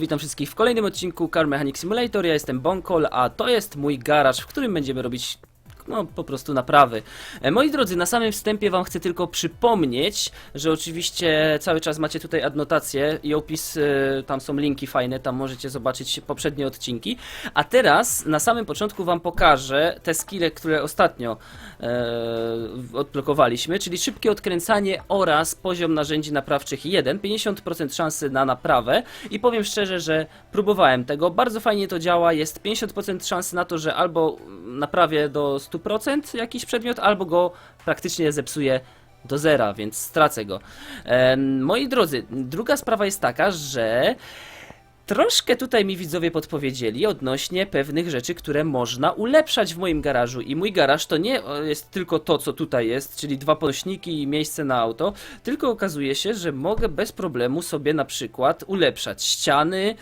Witam wszystkich w kolejnym odcinku Car Mechanic Simulator. Ja jestem Bonkol, a to jest mój garaż, w którym będziemy robić no po prostu naprawy. E, Moi drodzy, na samym wstępie wam chcę tylko przypomnieć, że oczywiście cały czas macie tutaj adnotacje i opis, e, tam są linki fajne, tam możecie zobaczyć poprzednie odcinki. A teraz na samym początku wam pokażę te skille, które ostatnio e, odblokowaliśmy, czyli szybkie odkręcanie oraz poziom narzędzi naprawczych 1, 50% szansy na naprawę i powiem szczerze, że próbowałem tego, bardzo fajnie to działa, jest 50% szansy na to, że albo naprawię do 100% jakiś przedmiot, albo go praktycznie zepsuję do zera, więc stracę go. Moi drodzy, druga sprawa jest taka, że Troszkę tutaj mi widzowie podpowiedzieli odnośnie pewnych rzeczy, które można ulepszać w moim garażu. I mój garaż to nie jest tylko to, co tutaj jest, czyli dwa podnośniki i miejsce na auto, tylko okazuje się, że mogę bez problemu sobie na przykład ulepszać ściany,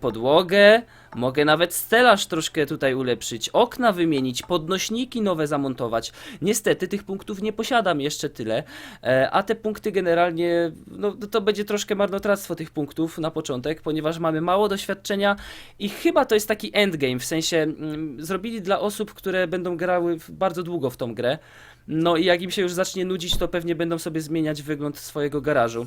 podłogę, mogę nawet stelaż troszkę tutaj ulepszyć, okna wymienić, podnośniki nowe zamontować. Niestety tych punktów nie posiadam jeszcze tyle, e, a te punkty generalnie, no to będzie troszkę marnotrawstwo tych punktów na początek, ponieważ mamy mało doświadczenia i chyba to jest taki endgame, w sensie mm, zrobili dla osób, które będą grały bardzo długo w tą grę. No i jak im się już zacznie nudzić, to pewnie będą sobie zmieniać wygląd swojego garażu.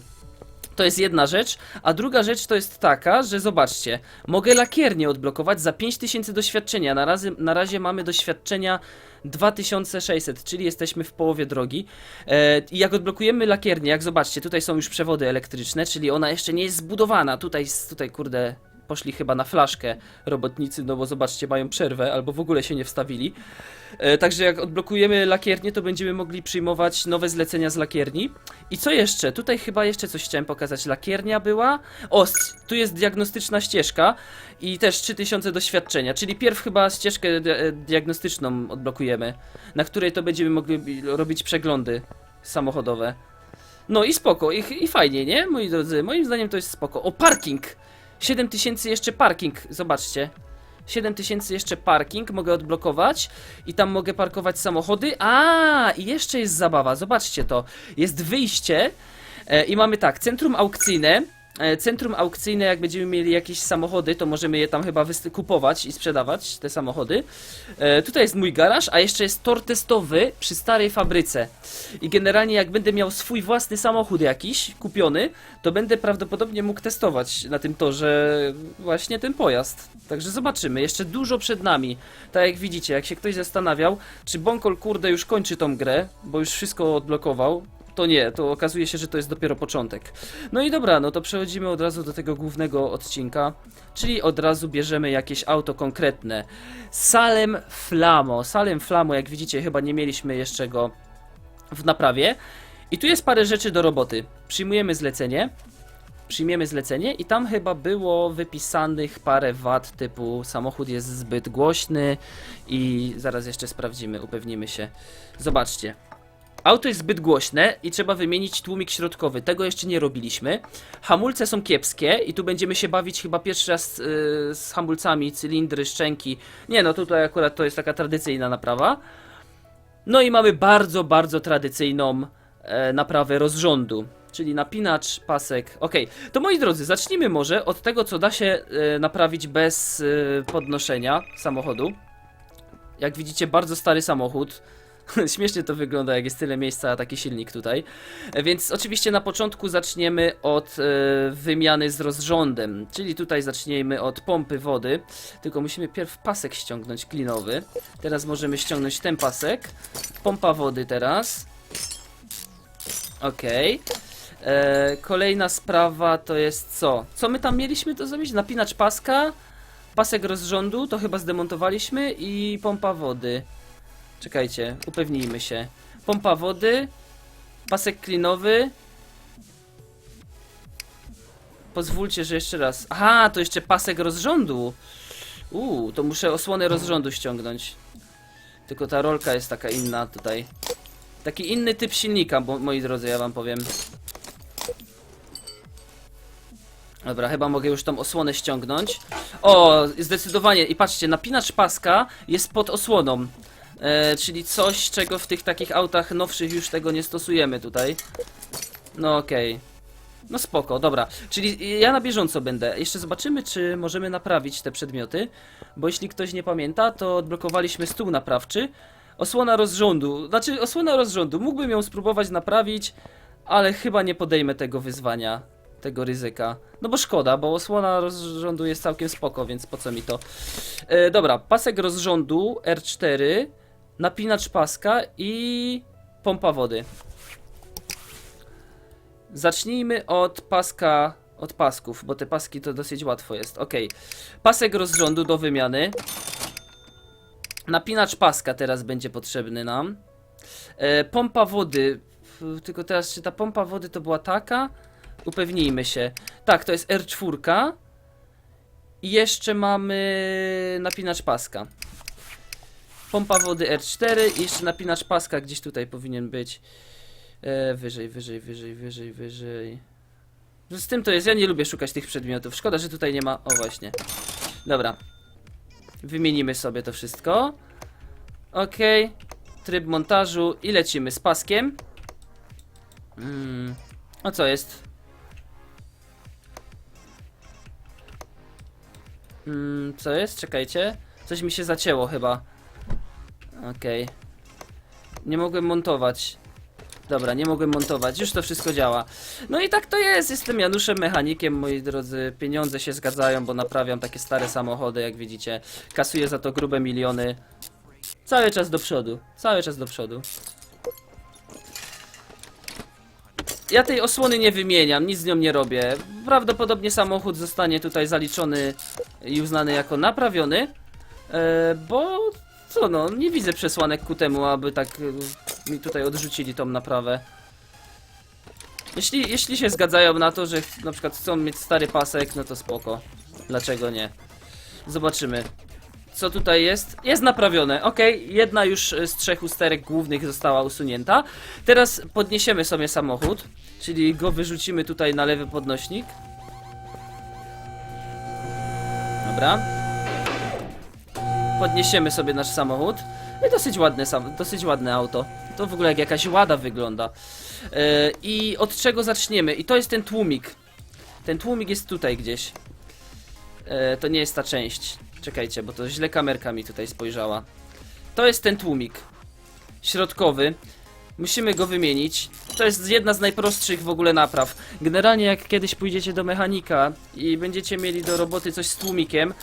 To jest jedna rzecz, a druga rzecz to jest taka, że zobaczcie, mogę lakiernię odblokować za 5000 doświadczenia. Na razie, na razie mamy doświadczenia 2600, czyli jesteśmy w połowie drogi. E, I jak odblokujemy lakiernię, jak zobaczcie, tutaj są już przewody elektryczne, czyli ona jeszcze nie jest zbudowana. Tutaj, tutaj kurde, poszli chyba na flaszkę robotnicy, no bo zobaczcie, mają przerwę albo w ogóle się nie wstawili. E, także jak odblokujemy lakiernię, to będziemy mogli przyjmować nowe zlecenia z lakierni. I co jeszcze? Tutaj chyba jeszcze coś chciałem pokazać. Lakiernia była. O, tu jest diagnostyczna ścieżka i też 3000 doświadczenia, czyli pierw chyba ścieżkę di- e, diagnostyczną odblokujemy, na której to będziemy mogli robić przeglądy samochodowe. No i spoko, i, i fajnie, nie? Moi drodzy, moim zdaniem to jest spoko. O, parking! 7000 jeszcze parking, zobaczcie. 7000 jeszcze parking mogę odblokować i tam mogę parkować samochody. A, i jeszcze jest zabawa, zobaczcie to. Jest wyjście e, i mamy tak, centrum aukcyjne. E, Centrum aukcyjne, jak będziemy mieli jakieś samochody, to możemy je tam chyba kupować i sprzedawać, te samochody. E, tutaj jest mój garaż, a jeszcze jest tor testowy przy starej fabryce. I generalnie jak będę miał swój własny samochód jakiś kupiony, to będę prawdopodobnie mógł testować na tym torze właśnie ten pojazd. Także zobaczymy, jeszcze dużo przed nami. Tak jak widzicie, jak się ktoś zastanawiał, czy Bonkol kurde już kończy tą grę, bo już wszystko odblokował, to nie, to okazuje się, że to jest dopiero początek. No i dobra, no to przechodzimy od razu do tego głównego odcinka, czyli od razu bierzemy jakieś auto konkretne. Salem Flamo. Salem Flamo, jak widzicie, chyba nie mieliśmy jeszcze go w naprawie. I tu jest parę rzeczy do roboty. Przyjmujemy zlecenie. Przyjmiemy zlecenie i tam chyba było wypisanych parę wad typu samochód jest zbyt głośny i zaraz jeszcze sprawdzimy, upewnimy się. Zobaczcie. Auto jest zbyt głośne i trzeba wymienić tłumik środkowy. Tego jeszcze nie robiliśmy. Hamulce są kiepskie i tu będziemy się bawić chyba pierwszy raz yy, z hamulcami, cylindry, szczęki. Nie no, tutaj akurat to jest taka tradycyjna naprawa. No i mamy bardzo, bardzo tradycyjną e, naprawę rozrządu, czyli napinacz, pasek. Ok, to moi drodzy, zacznijmy może od tego, co da się e, naprawić bez e, podnoszenia samochodu. Jak widzicie, bardzo stary samochód. Śmiesznie to wygląda, jak jest tyle miejsca, a taki silnik tutaj. Więc oczywiście na początku zaczniemy od e, wymiany z rozrządem, czyli tutaj zaczniemy od pompy wody. Tylko musimy pierw pasek ściągnąć klinowy. Teraz możemy ściągnąć ten pasek. Pompa wody teraz. Okej. E, Kolejna sprawa to jest co? Co my tam mieliśmy to zrobić? Napinacz paska, pasek rozrządu, to chyba zdemontowaliśmy i pompa wody. Czekajcie, upewnijmy się. Pompa wody, pasek klinowy. Pozwólcie, że jeszcze raz. Aha, to jeszcze pasek rozrządu. Uuu, to muszę osłonę rozrządu ściągnąć. Tylko ta rolka jest taka inna tutaj. Taki inny typ silnika, bo, moi drodzy, ja wam powiem. Dobra, chyba mogę już tą osłonę ściągnąć. O, zdecydowanie. I patrzcie, napinacz paska jest pod osłoną. E, czyli coś, czego w tych takich autach nowszych już tego nie stosujemy tutaj. No okej. No spoko, dobra. Czyli ja na bieżąco będę. Jeszcze zobaczymy, czy możemy naprawić te przedmioty. Bo jeśli ktoś nie pamięta, to odblokowaliśmy stół naprawczy. Osłona rozrządu. Znaczy, osłona rozrządu. Mógłbym ją spróbować naprawić, ale chyba nie podejmę tego wyzwania, tego ryzyka. No bo szkoda, bo osłona rozrządu jest całkiem spoko, więc po co mi to? E, dobra, pasek rozrządu R4, napinacz paska i pompa wody. Zacznijmy od paska, od pasków, bo te paski to dosyć łatwo jest. Ok, pasek rozrządu do wymiany. Napinacz paska teraz będzie potrzebny nam. E, pompa wody. Tylko teraz, czy ta pompa wody to była taka? Upewnijmy się. Tak, to jest R4. I jeszcze mamy napinacz paska. Pompa wody R4 i jeszcze napinacz paska gdzieś tutaj powinien być. E, wyżej, wyżej, wyżej, wyżej, wyżej. No Z tym to jest, ja nie lubię szukać tych przedmiotów. Szkoda, że tutaj nie ma. O właśnie. Dobra. Wymienimy sobie to wszystko. Ok. Tryb montażu i lecimy z paskiem. Mm. O co jest? Mm, co jest? Czekajcie. Coś mi się zacięło chyba. Okej. Nie mogłem montować. Dobra, nie mogłem montować, już to wszystko działa. No i tak to jest, jestem Januszem, mechanikiem, moi drodzy. Pieniądze się zgadzają, bo naprawiam takie stare samochody, jak widzicie. Kasuję za to grube miliony. Cały czas do przodu, cały czas do przodu. Ja tej osłony nie wymieniam, nic z nią nie robię. Prawdopodobnie samochód zostanie tutaj zaliczony i uznany jako naprawiony. E, bo co no, nie widzę przesłanek ku temu, aby tak e, mi tutaj odrzucili tą naprawę. Jeśli, jeśli się zgadzają na to, że na przykład chcą mieć stary pasek, no to spoko. Dlaczego nie? Zobaczymy. Co tutaj jest? Jest naprawione, ok. Jedna już z trzech usterek głównych została usunięta. Teraz podniesiemy sobie samochód, czyli go wyrzucimy tutaj na lewy podnośnik. Dobra. Podniesiemy sobie nasz samochód. I dosyć ładne, sam, dosyć ładne auto. To w ogóle jak jakaś łada wygląda. E, I od czego zaczniemy? I to jest ten tłumik. Ten tłumik jest tutaj gdzieś. E, to nie jest ta część. Czekajcie, bo to źle kamerka mi tutaj spojrzała. To jest ten tłumik. Środkowy. Musimy go wymienić. To jest jedna z najprostszych w ogóle napraw. Generalnie jak kiedyś pójdziecie do mechanika i będziecie mieli do roboty coś z tłumikiem,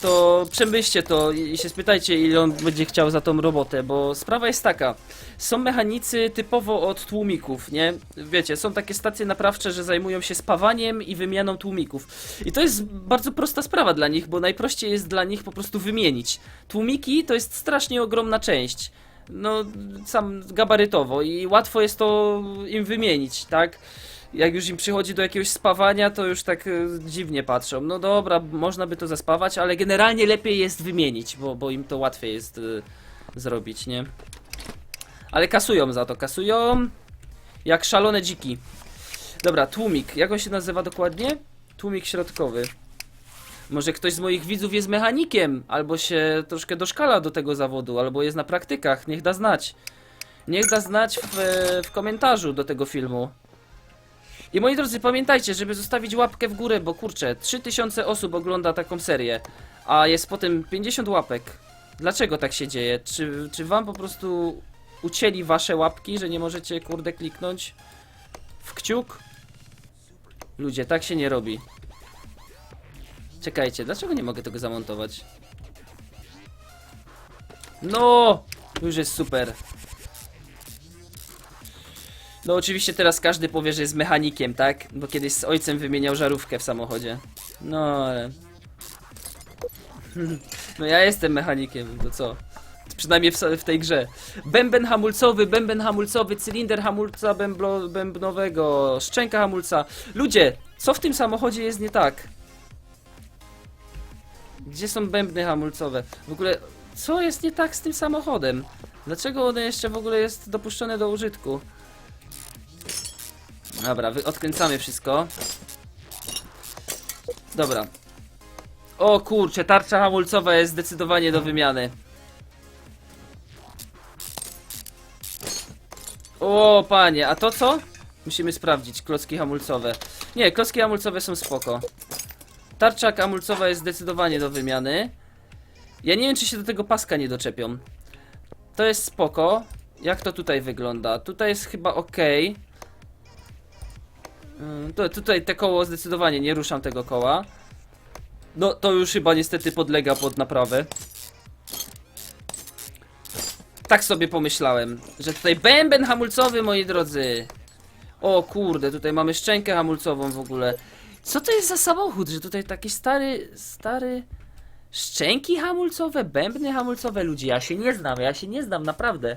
to przemyślcie to i się spytajcie, ile on będzie chciał za tą robotę, bo sprawa jest taka. Są mechanicy typowo od tłumików, nie? Wiecie, są takie stacje naprawcze, że zajmują się spawaniem i wymianą tłumików. I to jest bardzo prosta sprawa dla nich, bo najprościej jest dla nich po prostu wymienić. Tłumiki to jest strasznie ogromna część. No, sam gabarytowo i łatwo jest to im wymienić, tak? Jak już im przychodzi do jakiegoś spawania, to już tak e, dziwnie patrzą. No dobra, można by to zaspawać, ale generalnie lepiej jest wymienić, bo, bo im to łatwiej jest e, zrobić, nie? Ale kasują za to, kasują jak szalone dziki. Dobra, tłumik. Jak on się nazywa dokładnie? Tłumik środkowy. Może ktoś z moich widzów jest mechanikiem, albo się troszkę doszkala do tego zawodu, albo jest na praktykach. Niech da znać. Niech da znać w, w komentarzu do tego filmu. I moi drodzy, pamiętajcie, żeby zostawić łapkę w górę, bo kurczę, 3000 osób ogląda taką serię, a jest potem 50 łapek. Dlaczego tak się dzieje? Czy, czy wam po prostu ucięli wasze łapki, że nie możecie kurde kliknąć w kciuk? Ludzie, tak się nie robi. Czekajcie, dlaczego nie mogę tego zamontować? No! Już jest super. No oczywiście teraz każdy powie, że jest mechanikiem, tak? Bo kiedyś z ojcem wymieniał żarówkę w samochodzie. No ale... No ja jestem mechanikiem, to co? Przynajmniej w, w tej grze. Bęben hamulcowy, bęben hamulcowy, cylinder hamulca bęblo, bębnowego, szczęka hamulca. Ludzie, co w tym samochodzie jest nie tak? Gdzie są bębny hamulcowe? W ogóle, co jest nie tak z tym samochodem? Dlaczego one jeszcze w ogóle jest dopuszczone do użytku? Dobra, odkręcamy wszystko. Dobra. O kurczę, tarcza hamulcowa jest zdecydowanie do wymiany. O panie, a to co? Musimy sprawdzić klocki hamulcowe. Nie, klocki hamulcowe są spoko. Tarcza hamulcowa jest zdecydowanie do wymiany. Ja nie wiem, czy się do tego paska nie doczepią. To jest spoko. Jak to tutaj wygląda? Tutaj jest chyba ok. Mm, To, tutaj te koło zdecydowanie nie ruszam tego koła. No to już chyba niestety podlega pod naprawę. Tak sobie pomyślałem, że tutaj bęben hamulcowy, moi drodzy. O kurde, tutaj mamy szczękę hamulcową w ogóle. Co to jest za samochód, że tutaj taki stary, stary... Szczęki hamulcowe, bębny hamulcowe, ludzie, ja się nie znam, ja się nie znam, naprawdę.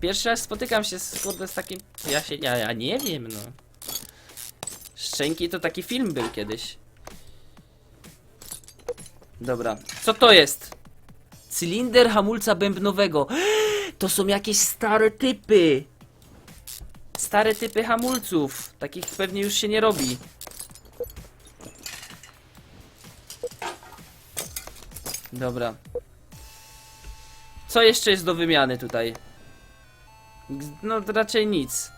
Pierwszy raz spotykam się z, kurde, z takim... Ja się, ja, ja nie wiem, no. Szczęki to taki film był kiedyś. Dobra, co to jest? Cylinder hamulca bębnowego. To są jakieś stare typy. Stare typy hamulców. Takich pewnie już się nie robi. Dobra. Co jeszcze jest do wymiany tutaj? No raczej nic.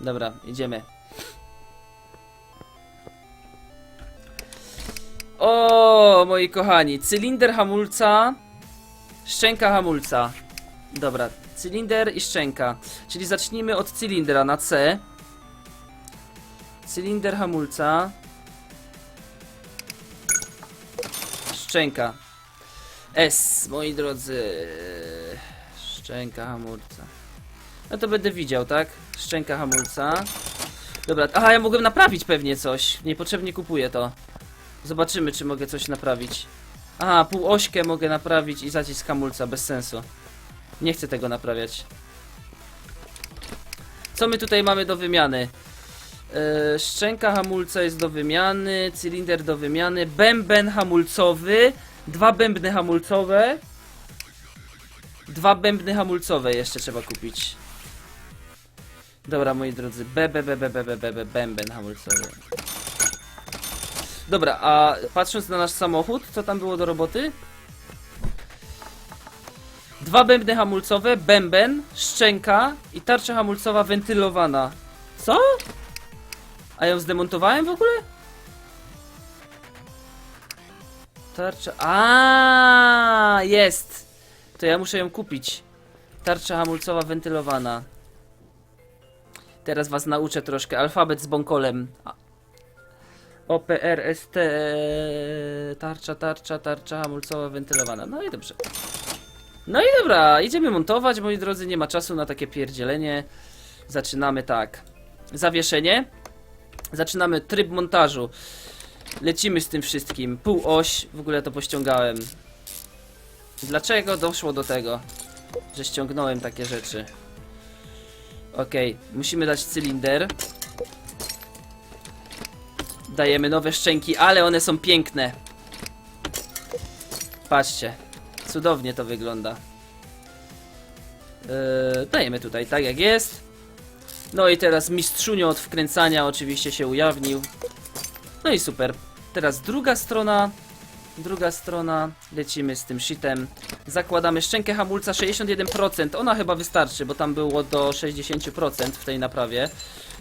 Dobra, idziemy. O, moi kochani, cylinder hamulca, szczęka hamulca. Dobra, cylinder i szczęka. Czyli zacznijmy od cylindra na C. Cylinder hamulca. Szczęka. S, moi drodzy. Szczęka hamulca. No to będę widział, tak? Szczęka hamulca. Dobra, aha, ja mogłem naprawić pewnie coś. Niepotrzebnie kupuję to. Zobaczymy, czy mogę coś naprawić. Aha, półośkę mogę naprawić i zacisk hamulca, bez sensu. Nie chcę tego naprawiać. Co my tutaj mamy do wymiany? Yy, szczęka hamulca jest do wymiany, cylinder do wymiany, bęben hamulcowy, dwa bębny hamulcowe. Dwa bębny hamulcowe jeszcze trzeba kupić. Dobra, moi drodzy, be, bęben hamulcowy. Dobra, a patrząc na nasz samochód, co tam było do roboty? Dwa bębny hamulcowe, bęben, szczęka i tarcza hamulcowa wentylowana. Co? A ją zdemontowałem w ogóle? Tarcza... A, jest! To ja muszę ją kupić. Tarcza hamulcowa wentylowana. Teraz was nauczę troszkę. Alfabet z bąkolem. A- O, P, R, S, T, E, tarcza, tarcza, tarcza hamulcowa wentylowana. No i dobrze. No i dobra, idziemy montować, moi drodzy, nie ma czasu na takie pierdzielenie. Zaczynamy tak. Zawieszenie. Zaczynamy tryb montażu. Lecimy z tym wszystkim. Półoś, w ogóle to pościągałem. Dlaczego doszło do tego, że ściągnąłem takie rzeczy? Okej, musimy dać cylinder. Dajemy nowe szczęki, ale one są piękne. Patrzcie, cudownie to wygląda. Yy, dajemy tutaj tak jak jest. No i teraz mistrzunio od wkręcania oczywiście się ujawnił. No i super. Teraz druga strona. Druga strona. Lecimy z tym shitem. Zakładamy szczękę hamulca 61%. Ona chyba wystarczy, bo tam było do 60% w tej naprawie.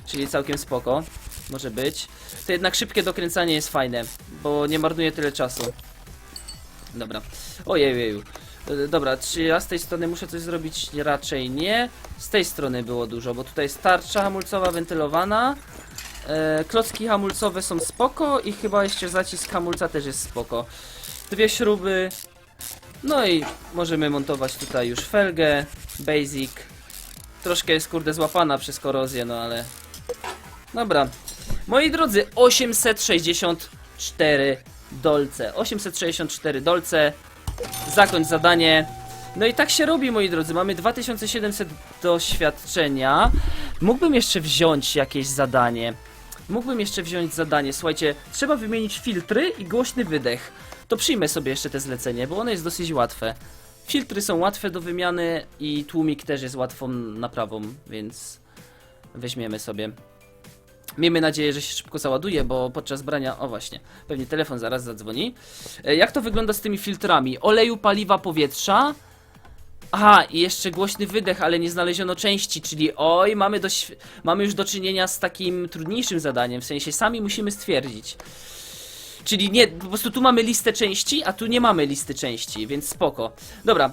Czyli całkiem spoko. Może być. To jednak szybkie dokręcanie jest fajne, bo nie marnuje tyle czasu. Dobra. Ojeju. E, Dobra, czy ja z tej strony muszę coś zrobić? Raczej nie. Z tej strony było dużo, bo tutaj jest tarcza hamulcowa wentylowana. E, klocki hamulcowe są spoko i chyba jeszcze zacisk hamulca też jest spoko. Dwie śruby. No i możemy montować tutaj już felgę, basic. Troszkę jest kurde złapana przez korozję, no ale... Dobra. Moi drodzy, 864 dolce. 864 dolce. Zakończ zadanie. No i tak się robi, moi drodzy. Mamy 2700 doświadczenia. Mógłbym jeszcze wziąć jakieś zadanie. Mógłbym jeszcze wziąć zadanie. Słuchajcie, trzeba wymienić filtry i głośny wydech. To przyjmę sobie jeszcze te zlecenie, bo ono jest dosyć łatwe. Filtry są łatwe do wymiany i tłumik też jest łatwą naprawą, więc weźmiemy sobie. Miejmy nadzieję, że się szybko załaduje, bo podczas brania, o właśnie, pewnie telefon zaraz zadzwoni. E, Jak to wygląda z tymi filtrami? Oleju, paliwa, powietrza. Aha, i jeszcze głośny wydech, ale nie znaleziono części, czyli oj, mamy, do, mamy już do czynienia z takim trudniejszym zadaniem, w sensie sami musimy stwierdzić. Czyli nie, po prostu tu mamy listę części, a tu nie mamy listy części, więc spoko. Dobra,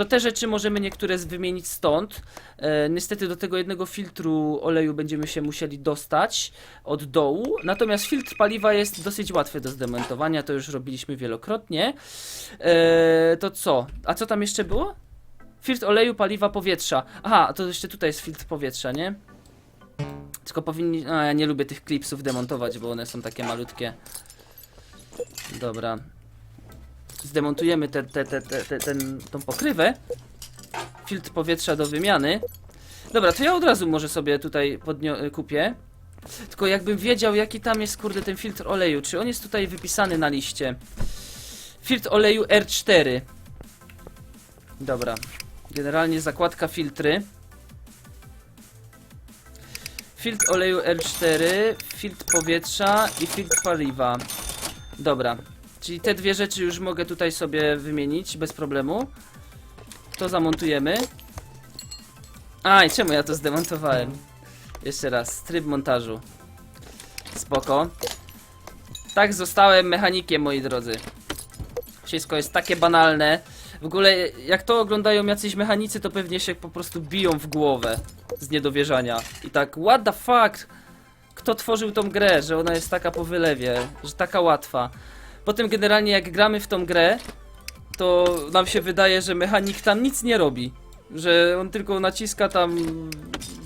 to te rzeczy możemy niektóre wymienić stąd. E, niestety do tego jednego filtru oleju będziemy się musieli dostać od dołu. Natomiast filtr paliwa jest dosyć łatwy do zdemontowania, to już robiliśmy wielokrotnie. E, to co? A co tam jeszcze było? Filtr oleju, paliwa, powietrza. Aha, to jeszcze tutaj jest filtr powietrza, nie? Tylko powinni... A, ja nie lubię tych klipsów demontować, bo one są takie malutkie. Dobra. Zdemontujemy te, te, te, te, te, ten, tą pokrywę. Filtr powietrza do wymiany. Dobra, to ja od razu może sobie tutaj podnio- kupię. Tylko jakbym wiedział, jaki tam jest, kurde, ten filtr oleju. Czy on jest tutaj wypisany na liście? Filtr oleju R4. Dobra. Generalnie zakładka filtry. Filtr oleju R4, filtr powietrza i filtr paliwa. Dobra. Czyli te dwie rzeczy już mogę tutaj sobie wymienić bez problemu. To zamontujemy. A, i czemu ja to zdemontowałem? Jeszcze raz, tryb montażu. Spoko. Tak zostałem mechanikiem, moi drodzy. Wszystko jest takie banalne. W ogóle, jak to oglądają jacyś mechanicy, to pewnie się po prostu biją w głowę z niedowierzania. I tak, what the fuck? Kto tworzył tą grę, że ona jest taka po wylewie, że taka łatwa. Potem generalnie jak gramy w tą grę, to nam się wydaje, że mechanik tam nic nie robi. Że on tylko naciska tam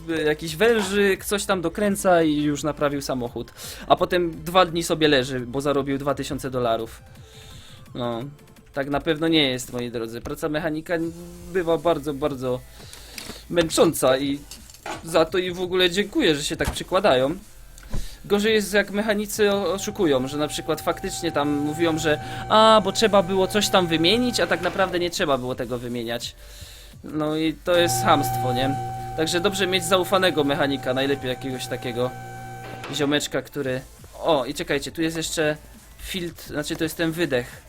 y, jakiś wężyk, coś tam dokręca i już naprawił samochód. A potem dwa dni sobie leży, bo zarobił 2000 dolarów. No, tak na pewno nie jest, moi drodzy. Praca mechanika bywa bardzo, bardzo męcząca i za to i w ogóle dziękuję, że się tak przykładają. Gorzej jest jak mechanicy oszukują, że na przykład faktycznie tam mówią, że a, bo trzeba było coś tam wymienić, a tak naprawdę nie trzeba było tego wymieniać. No i to jest hamstwo, nie? Także dobrze mieć zaufanego mechanika, najlepiej jakiegoś takiego ziomeczka, który... O, i czekajcie, tu jest jeszcze filtr, znaczy to jest ten wydech.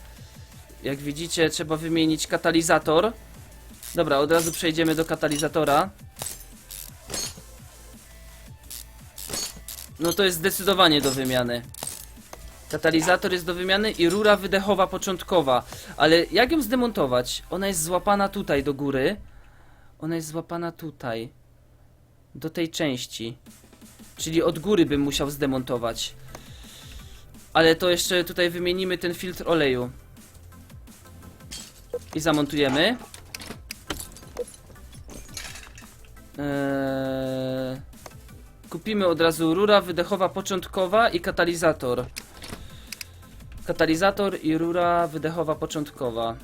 Jak widzicie, trzeba wymienić katalizator. Dobra, od razu przejdziemy do katalizatora. No to jest zdecydowanie do wymiany. Katalizator jest do wymiany i rura wydechowa początkowa. Ale jak ją zdemontować? Ona jest złapana tutaj do góry. Ona jest złapana tutaj. Do tej części. Czyli od góry bym musiał zdemontować. Ale to jeszcze tutaj wymienimy ten filtr oleju. I zamontujemy. Eee, kupimy od razu rura wydechowa początkowa i katalizator. Katalizator i rura wydechowa początkowa.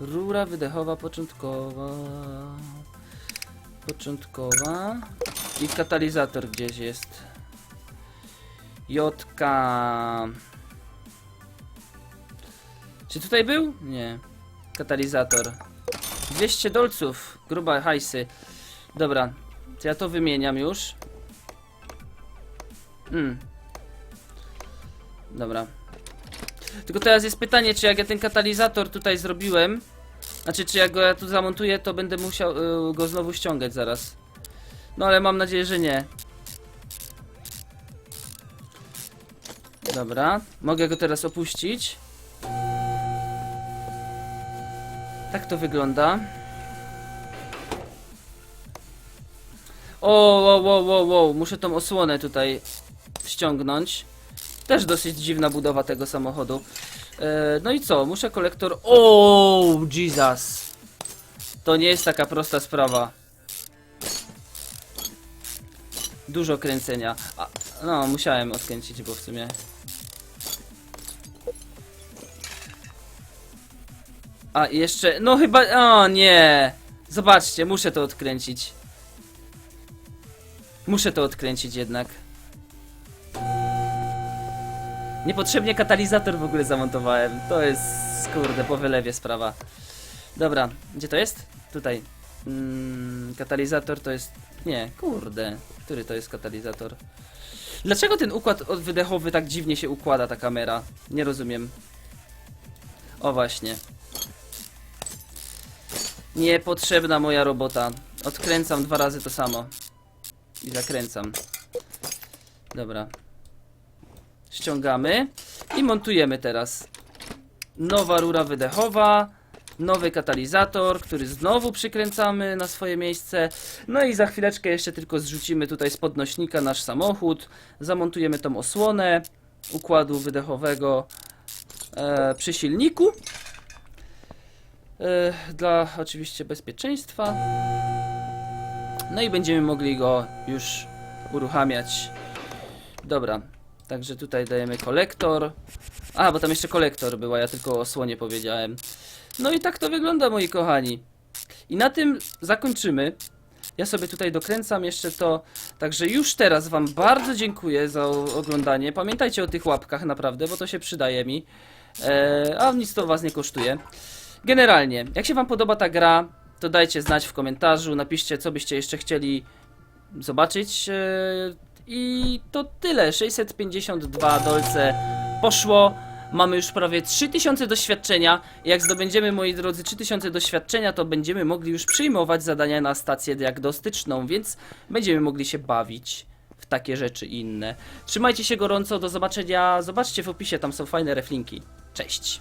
Rura wydechowa początkowa. Początkowa. I katalizator gdzieś jest. Jotka. Czy tutaj był? Nie. Katalizator. 200 dolców. Gruba hajsy. Dobra. To ja to wymieniam już. Mm. Dobra. Tylko teraz jest pytanie, czy jak ja ten katalizator tutaj zrobiłem, znaczy czy jak go ja tu zamontuję, to będę musiał y, go znowu ściągać zaraz. No ale mam nadzieję, że nie. Dobra, mogę go teraz opuścić. Tak to wygląda. O, wow, wow, wow, wow, muszę tą osłonę tutaj ściągnąć. Też dosyć dziwna budowa tego samochodu. E, no i co? Muszę kolektor. O, Jesus! To nie jest taka prosta sprawa. Dużo kręcenia. A, no, musiałem odkręcić, bo w sumie. A jeszcze. No chyba. O nie! Zobaczcie, muszę to odkręcić. Muszę to odkręcić jednak. Niepotrzebnie katalizator w ogóle zamontowałem. To jest, kurde, po wylewie sprawa. Dobra, gdzie to jest? Tutaj. Mm, katalizator to jest... Nie, kurde. Który to jest katalizator? Dlaczego ten układ odwydechowy tak dziwnie się układa, ta kamera? Nie rozumiem. O właśnie. Niepotrzebna moja robota. Odkręcam dwa razy to samo. I zakręcam. Dobra. Ściągamy i montujemy teraz. Nowa rura wydechowa, nowy katalizator, który znowu przykręcamy na swoje miejsce. No i za chwileczkę jeszcze tylko zrzucimy tutaj z podnośnika nasz samochód, zamontujemy tą osłonę układu wydechowego e, przy silniku. E, dla oczywiście bezpieczeństwa. No i będziemy mogli go już uruchamiać. Dobra, także tutaj dajemy kolektor. A, bo tam jeszcze kolektor była, ja tylko o osłonie powiedziałem. No i tak to wygląda, moi kochani. I na tym zakończymy. Ja sobie tutaj dokręcam jeszcze to. Także już teraz Wam bardzo dziękuję za oglądanie. Pamiętajcie o tych łapkach, naprawdę, bo to się przydaje mi. E, a nic to Was nie kosztuje. Generalnie, jak się Wam podoba ta gra, to dajcie znać w komentarzu. Napiszcie, co byście jeszcze chcieli zobaczyć. E, I to tyle. 652 dolce poszło. Mamy już prawie 3000 doświadczenia. Jak zdobędziemy, moi drodzy, 3000 doświadczenia, to będziemy mogli już przyjmować zadania na stację diagnostyczną, więc będziemy mogli się bawić w takie rzeczy inne. Trzymajcie się gorąco, do zobaczenia. Zobaczcie w opisie, tam są fajne reflinki. Cześć.